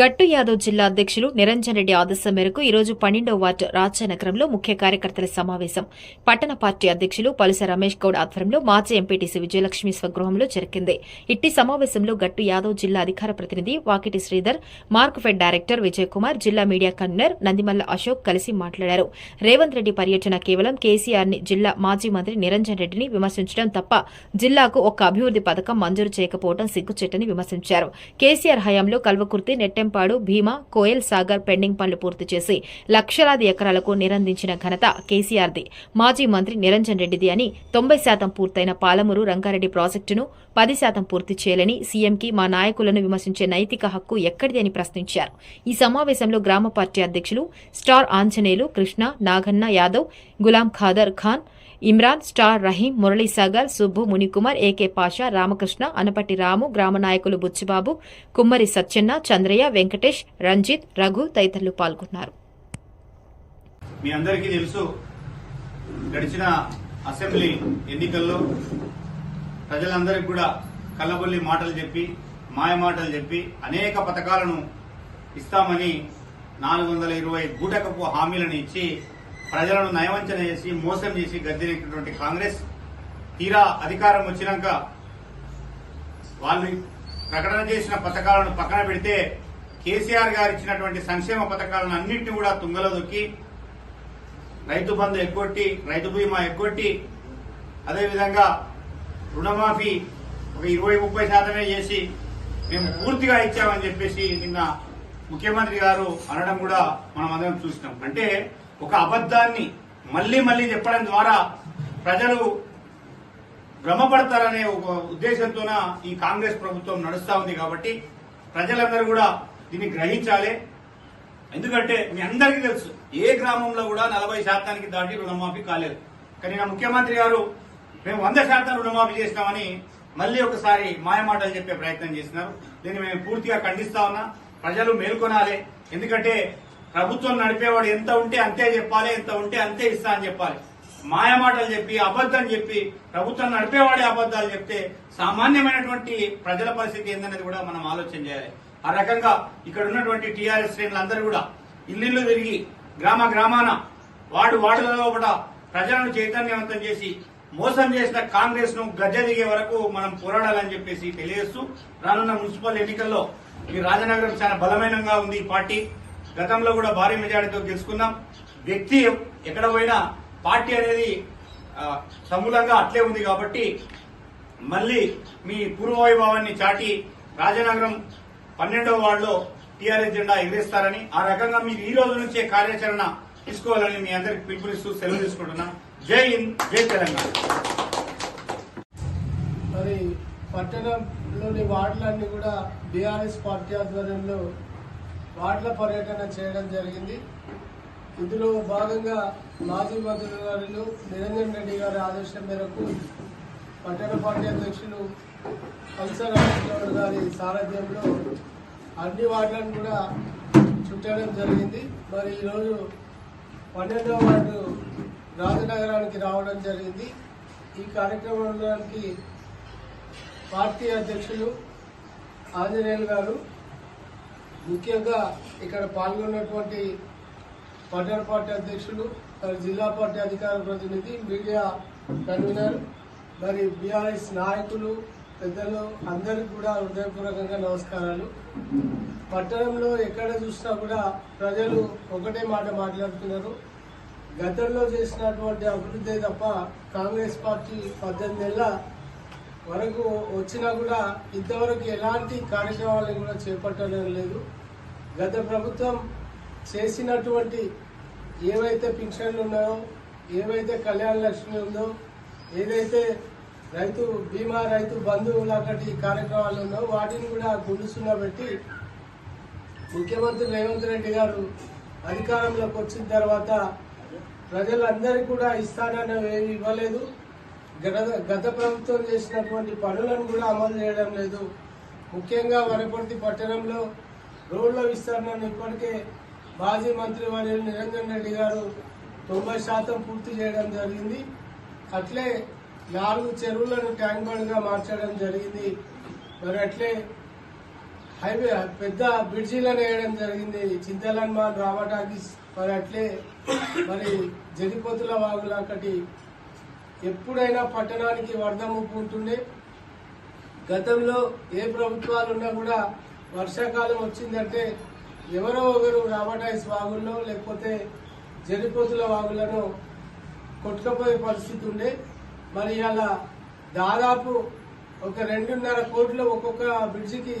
గట్టు యాదవ్ జిల్లా అధ్యక్షులు నిరంజన్ రెడ్డి ఆదేశం మేరకు ఈరోజు పన్నెండవ వార్డు రాజానగరంలో ముఖ్య కార్యకర్తల సమావేశం. పట్టణ పార్టీ అధ్యక్షులు పలుస రమేష్ గౌడ్ ఆధ్వర్యంలో మాజీ ఎంపీటీసీ విజయలక్ష్మి స్వగృహంలో జరిగింది. ఇట్టి సమావేశంలో గట్టు యాదవ్ జిల్లా అధికార ప్రతినిధి వాకిటి శ్రీధర్ మార్క్ఫెడ్ డైరెక్టర్ విజయ్ కుమార్ జిల్లా మీడియా కన్వీనర్ నందిమల్ల అశోక్ కలిసి మాట్లాడారు. రేవంత్ రెడ్డి పర్యటన కేవలం కేసీఆర్ని జిల్లా మాజీ మంత్రి నిరంజన్ రెడ్డిని విమర్శించడం తప్ప జిల్లాకు ఒక్క అభివృద్ది పథకం మంజూరు చేయకపోవడం సిగ్గుచేటని విమర్శించారు. కేసీఆర్ హయాంలో కల్వకుర్తి నెట్టెం నెట్టెంపాడు భీమా కోయల్ సాగర్ పెండింగ్ పనులు పూర్తి చేసి లక్షలాది ఎకరాలకు నిరందించిన ఘనత కేసీఆర్ది. మాజీ మంత్రి నిరంజన్ రెడ్డిది అని తొంభై శాతం పూర్తయిన పాలమూరు రంగారెడ్డి ప్రాజెక్టును పది శాతం పూర్తి చేయాలని సీఎంకి మా నాయకులను విమర్శించే నైతిక హక్కు ఎక్కడిది అని ప్రశ్నించారు. ఈ సమావేశంలో గ్రామ పార్టీ అధ్యక్షులు star Anjaneyulu Krishna Naganna Yadav Gulam Khader Khan Imran star Rahim Muralisagar Subbu Munikumar AK Pasha Ramakrishna Anapatti Ramu గ్రామ నాయకులు బుచ్చిబాబు కుమ్మరి సత్యన్న చంద్రయ్య వెంకటేష్ రంజిత్ రఘు తదితరులు పాల్గొన్నారు. మీ అందరికీ తెలుసు గడిచిన అసెంబ్లీ ఎన్నికల్లో ప్రజలందరికీ కూడా కళ్ళబొల్లి మాటలు చెప్పి మాయ మాటలు చెప్పి అనేక పథకాలను ఇస్తామని నాలుగు వందల ఇరవై గూటకపు హామీలను ఇచ్చి ప్రజలను నయవంచన చేసి మోసం చేసి గద్దెనెక్కినటువంటి కాంగ్రెస్ తీరా అధికారం వచ్చినాక వాళ్ళు ప్రకటన చేసిన పథకాలను పక్కన పెడితే కేసీఆర్ గారు ఇచ్చినటువంటి సంక్షేమ పథకాలను అన్నింటినీ కూడా తుంగలో దొక్కి రైతు బంధు ఎగ్గొట్టి రైతు బీమా ఎగ్గొట్టి అదేవిధంగా రుణమాఫీ ఒక ఇరవై ముప్పై శాతమే చేసి మేము పూర్తిగా ఇచ్చామని చెప్పేసి నిన్న ముఖ్యమంత్రి గారు అనడం కూడా మనం అందరం చూసినాం. అంటే ఒక అబద్దాన్ని మళ్ళీ మళ్ళీ చెప్పడం ద్వారా ప్రజలు భ్రమపడతారనే ఒక ఉద్దేశంతోన ఈ కాంగ్రెస్ ప్రభుత్వం నడుస్తా ఉంది కాబట్టి ప్రజలందరూ కూడా దీన్ని గ్రహించాలి. ఎందుకంటే మీ అందరికీ తెలుసు ఏ గ్రామంలో కూడా నలభై శాతానికి దాటి రుణమాఫీ కాలేదు. కానీ నా ముఖ్యమంత్రి గారు మేము వంద శాతం రుణమాఫీ చేస్తామని మళ్ళీ ఒకసారి మాయమాటలు చెప్పే ప్రయత్నం చేస్తున్నారు దీన్ని మేము పూర్తిగా ఖండిస్తా ఉన్నా ప్రజలు మేల్కొనాలి. ఎందుకంటే ప్రభుత్వం నడిపేవాడు ఎంత ఉంటే అంతే చెప్పాలి ఎంత ఉంటే అంతే ఇస్తా అని చెప్పాలి. మాయమాటలు చెప్పి అబద్దం చెప్పి ప్రభుత్వం నడిపేవాడే అబద్దాలు చెప్తే సామాన్యమైనటువంటి ప్రజల పరిస్థితి ఏందనేది కూడా మనం ఆలోచన చేయాలి. ఆ రకంగా ఇక్కడ ఉన్నటువంటి టీఆర్ఎస్ శ్రేణులందరూ కూడా ఇల్లు తిరిగి గ్రామ గ్రామాన వాడు వాడులలో కూడా ప్రజలను చైతన్యవంతం చేసి మోసం చేసిన కాంగ్రెస్ను గజ్జ దిగే వరకు మనం పోరాడాలని చెప్పేసి తెలియజేస్తూ రానున్న మున్సిపల్ ఎన్నికల్లో ఈ రాజనగరం చాలా బలమైనగా ఉంది ఈ పార్టీ. గతంలో కూడా భారీ మెజారిటీతో గెలుచుకున్నాం. వ్యక్తి ఎక్కడ పోయినా పార్టీ అనేది సమూలంగా అట్లే ఉంది కాబట్టి మళ్ళీ మీ పూర్వవైభవాన్ని చాటి రాజనగరం పన్నెండవ వార్డులో టీఆర్ఎస్ జెండా ఎగరేస్తారని ఆ రకంగా మీరు ఈ రోజు నుంచే కార్యాచరణ తీసుకోవాలని మీ అందరికి పిలుపునిస్తూ సెలవు తీసుకుంటున్నా. జై హింద్ జై తెలంగాణ. మరి పట్టణంలోని వార్డులన్నీ కూడా బీఆర్ఎస్ పార్టీ ఆధ్వర్యంలో వార్డుల పర్యటన చేయడం జరిగింది. ఇందులో భాగంగా మాజీ మంత్రి గారు నిరంజన్ రెడ్డి గారి ఆదేశం మేరకు పట్టణ పార్టీ అధ్యక్షులు పల్సర్ రామచంద్ర గారి సారథ్యంలో అన్ని వార్డులను కూడా చుట్టడం జరిగింది. మరి ఈరోజు పన్నెండవ వార్డు రాజనగరానికి రావడం జరిగింది. ఈ కార్యక్రమానికి పార్టీ అధ్యక్షులు ఆంజనేయులు గారు ముఖ్యంగా ఇక్కడ పాల్గొన్నటువంటి పట్టణ పార్టీ అధ్యక్షులు మరి జిల్లా పార్టీ అధికార ప్రతినిధి మీడియా కన్వీనర్ మరి బీఆర్ఎస్ నాయకులు పెద్దలు అందరికీ కూడా హృదయపూర్వకంగా నమస్కారాలు. పట్టణంలో ఎక్కడ చూసినా కూడా ప్రజలు ఒకటే మాట మాట్లాడుతున్నారు. గతంలో చేసినటువంటి అభివృద్ధి తప్ప కాంగ్రెస్ పార్టీ పద్దెనిమిది నెలల వరకు వచ్చినా కూడా ఇంతవరకు ఎలాంటి కార్యక్రమాలను కూడా చేపట్టడం లేదు. గత ప్రభుత్వం చేసినటువంటి ఏవైతే పింఛన్లు ఉన్నాయో ఏవైతే కళ్యాణ లక్ష్మి ఉందో ఏదైతే రైతు బీమా రైతు బంధువు లాంటి కార్యక్రమాలు ఉన్నాయో వాటిని కూడా గుండుసున్న పెట్టి ముఖ్యమంత్రి రేవంత్ రెడ్డి గారు అధికారంలోకి వచ్చిన తర్వాత ప్రజలందరికీ కూడా ఇస్తానని ఇవ్వలేదు. గత గత ప్రభుత్వం చేసినటువంటి పనులను కూడా అమలు చేయడం లేదు. ముఖ్యంగా వనపర్తి పట్టణంలో రోడ్ల విస్తరణను ఇప్పటికే మాజీ మంత్రి వారి నిరంజన్ రెడ్డి గారు తొంభై శాతం పూర్తి చేయడం జరిగింది. అట్లే నాలుగు చెరువులను ట్యాంక్ బండ్గా మార్చడం జరిగింది. మరి అట్లే హైవే పెద్ద బ్రిడ్జీలను వేయడం జరిగింది. చింతలన్మాన్ రామటాకీస్ మరి అట్లే మరి జడిపోతుల వాగులు అక్కటి ఎప్పుడైనా పట్టణానికి వరద ముప్పు ఉంటుండే. గతంలో ఏ ప్రభుత్వాలు ఉన్నా కూడా వర్షాకాలం వచ్చిందంటే ఎవరో ఒకరు రామటాయిస్ వాగుల్లో లేకపోతే జరిపోతుల వాగులను కొట్టుకపోయే పరిస్థితి ఉండే. మరి అలా దాదాపు ఒక రెండున్నర కోట్లు ఒక్కొక్క బ్రిడ్జికి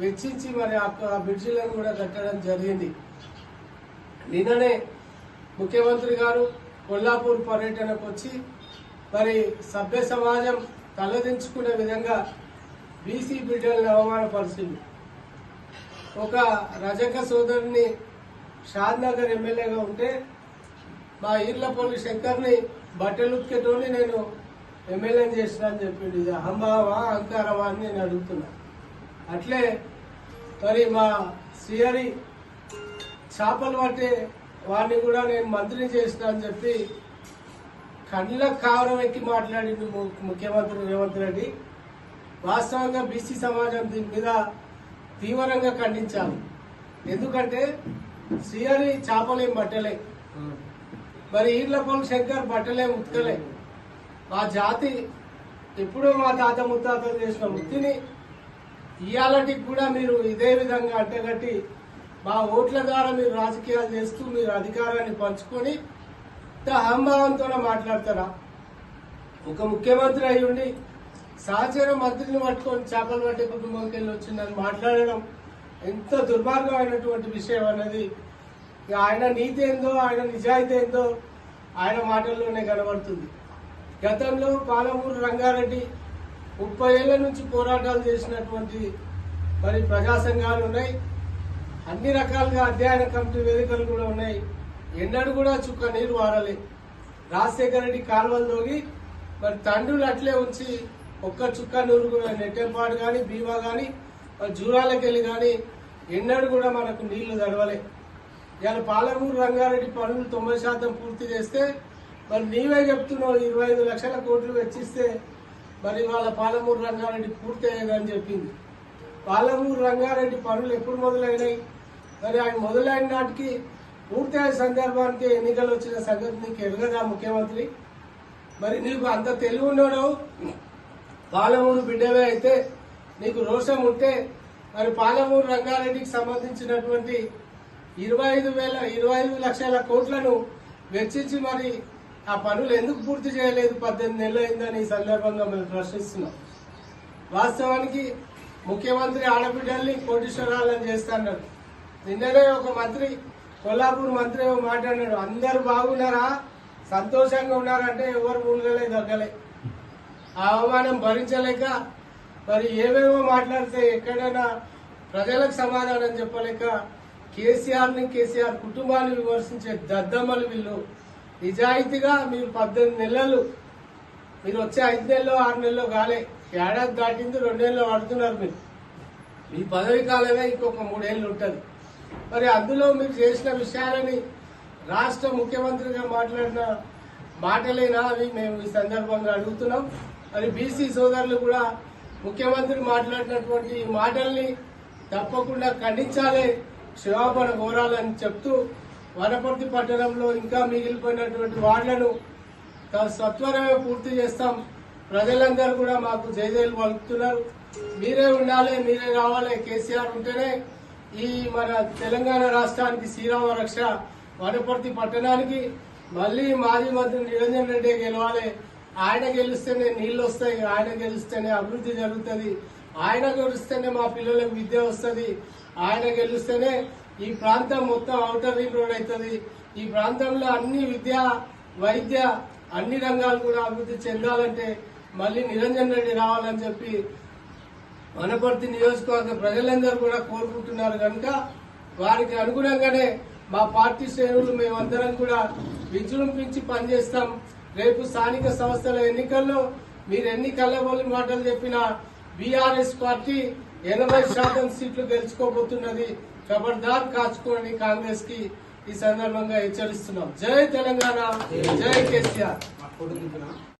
వెచ్చించి మరి ఆ ఆ బ్రిడ్జిలను కూడా కట్టడం జరిగింది. నిన్ననే ముఖ్యమంత్రి గారు కొల్లాపూర్ పర్యటనకు వచ్చి మరి సభ్య సమాజం తలదించుకునే విధంగా బీసీ బిడ్డలను అవమానపరిచింది. ఒక రజక సోదరుని షాద్ నగర్ ఎమ్మెల్యేగా ఉంటే మా ఈర్లపల్లి శంకర్ని బట్టలు నేను ఎమ్మెల్యేని చేసిన అని చెప్పిండు. ఇది అహంభావా అహంకారమా అని నేను అడుగుతున్నా. అట్లే మరి మా శ్రీహరి చేపలు పట్టే వాడిని కూడా నేను మంత్రిని చేసిన అని చెప్పి కళ్ళ కావరం ఎక్కి మాట్లాడింది ము- ముఖ్యమంత్రి రేవంత్ రెడ్డి. వాస్తవంగా బీసీ సమాజం దీని మీద తీవ్రంగా ఖండించాలి. ఎందుకంటే శ్రీహరి చేపలేం బట్టలే. మరి ఈర్లపల్లి శంకర్ బట్టలే ఉతకలే. మా జాతి ఎప్పుడో మా తాత ముత్తాతలు చేసిన వృత్తిని ఇవాళకి కూడా మీరు ఇదే విధంగా అడ్డగట్టి మా ఓట్ల ద్వారా మీరు రాజకీయాలు చేస్తూ మీరు అధికారాన్ని పంచుకొని ఇంత అహంభావంతో మాట్లాడతారా? ఒక ముఖ్యమంత్రి అయి ఉండి సహచర మంత్రిని పట్టుకొని చేపలు పట్టే కుటుంబంకి వెళ్ళి వచ్చిందని మాట్లాడడం ఎంత దుర్మార్గమైనటువంటి విషయం అనేది ఇక ఆయన నీతి ఏందో ఆయన నిజాయితీ ఏందో ఆయన మాటల్లోనే కనబడుతుంది. గతంలో పాలమూరు రంగారెడ్డి ముప్పై ఏళ్ళ నుంచి పోరాటాలు చేసినటువంటి మరి ప్రజా సంఘాలు ఉన్నాయి. అన్ని రకాలుగా అధ్యయన కమిటీ వేదికలు కూడా ఉన్నాయి. ఎన్నడూ కూడా చుక్క నీరు వాడాలి. రాజశేఖర రెడ్డి కాలువలు తోగి మరి తండ్రులు అట్లే ఉంచి ఒక్క చుక్క నూరు కూడా నెట్టెపాడు కానీ భీమా కానీ మరి జూరాలకు వెళ్ళి కానీ ఎన్నడూ కూడా మనకు నీళ్ళు తడవలే. ఇవాళ పాలమూరు రంగారెడ్డి పనులు తొంభై శాతం పూర్తి చేస్తే మరి నీవే చెప్తున్నావు ఇరవై ఐదు లక్షల కోట్లు వెచ్చిస్తే మరి వాళ్ళ పాలమూరు రంగారెడ్డి పూర్తి అయ్యేదని చెప్పింది. పాలమూరు రంగారెడ్డి పనులు ఎప్పుడు మొదలైనాయి? మరి ఆయన మొదలైన నాటికి పూర్తి అయిన సందర్భానికి ఎన్నికలు వచ్చిన సంగతి నీకు ఎరగదా ముఖ్యమంత్రి. మరి నీకు అంత తెలివి ఉన్నాడు పాలమూరు బిడ్డవే అయితే నీకు రోషం ఉంటే మరి పాలమూరు రంగారెడ్డికి సంబంధించినటువంటి ఇరవై ఐదు వేల ఇరవై ఐదు లక్షల కోట్లను వెచ్చించి మరి ఆ పనులు ఎందుకు పూర్తి చేయలేదు? పద్దెనిమిది నెలలు అయిందని ఈ సందర్భంగా మేము ప్రశ్నిస్తున్నాం. వాస్తవానికి ముఖ్యమంత్రి ఆడబిడ్డల్ని కోటీశ్వరాలను చేస్తాడు నిన్ననే ఒక మంత్రి కొల్లాపూర్ మంత్రి మాట్లాడినాడు. అందరు బాగున్నారా? సంతోషంగా ఉన్నారంటే ఎవరు మూలగలే దగ్గలే ఆ అవమానం భరించలేక మరి ఏమేమో మాట్లాడితే ఎక్కడైనా ప్రజలకు సమాధానం చెప్పలేక కేసీఆర్ని కేసీఆర్ కుటుంబాన్ని విమర్శించే దద్దమ్మలు వీళ్ళు. నిజాయితీగా మీరు పద్దెనిమిది నెలలు మీరు వచ్చే ఐదు నెలలో ఆరు నెలలో కాలే. ఏడాది దాటింది రెండేళ్ళు పడుతున్నారు మీరు. మీ పదవి కాలమే ఇంకొక మూడేళ్ళు ఉంటుంది. మరి అందులో మీరు చేసిన విషయాలని రాష్ట్ర ముఖ్యమంత్రిగా మాట్లాడిన మాటలేనా అవి మేము ఈ సందర్భంగా అడుగుతున్నాం. మరి బీసీ సోదరులు కూడా ముఖ్యమంత్రి మాట్లాడినటువంటి ఈ మాటల్ని తప్పకుండా ఖండించాలి క్షమాపణ కోరాలని చెప్తూ వనపర్తి పట్టణంలో ఇంకా మిగిలిపోయినటువంటి వార్డులను సత్వరమే పూర్తి చేస్తాం. ప్రజలందరూ కూడా మాకు జయజయలు పలుకుతున్నారు. మీరే ఉండాలి మీరే రావాలి కేసీఆర్ ఉంటేనే ఈ మన తెలంగాణ రాష్ట్రానికి శ్రీరామ రక్ష వనపర్తి పట్టణానికి మళ్ళీ మాజీ మంత్రి నిరంజన్ రెడ్డి గెలవాలి. ఆయన గెలిస్తేనే నీళ్ళు వస్తాయి ఆయన గెలిస్తేనే అభివృద్ధి జరుగుతుంది. ఆయన గెలిస్తేనే మా పిల్లలకు విద్య వస్తుంది. ఆయన గెలిస్తేనే ఈ ప్రాంతం మొత్తం అవుటర్ రింగ్ రోడ్ అవుతుంది. ఈ ప్రాంతంలో అన్ని విద్య వైద్య అన్ని రంగాలు కూడా అభివృద్ధి చెందాలంటే మళ్ళీ నిరంజన్ రెడ్డి రావాలని చెప్పి వనపర్తి నియోజకవర్గ ప్రజలందరూ కూడా కోరుకుంటున్నారు కనుక వారికి అనుగుణంగానే మా పార్టీ శ్రేణులు మేమందరం కూడా విజృంభించి పనిచేస్తాం. రేపు స్థానిక సంస్థల ఎన్నికల్లో మీరు ఎన్ని కళ్ళబోలి మాటలు చెప్పినా బీఆర్ఎస్ పార్టీ ఎనభై శాతం సీట్లు గెలుచుకోబోతున్నది ఖబర్దార్ కాచుకోండి కాంగ్రెస్కి ఈ సందర్భంగా హెచ్చరిస్తున్నాం. జై తెలంగాణ జై కేసీఆర్.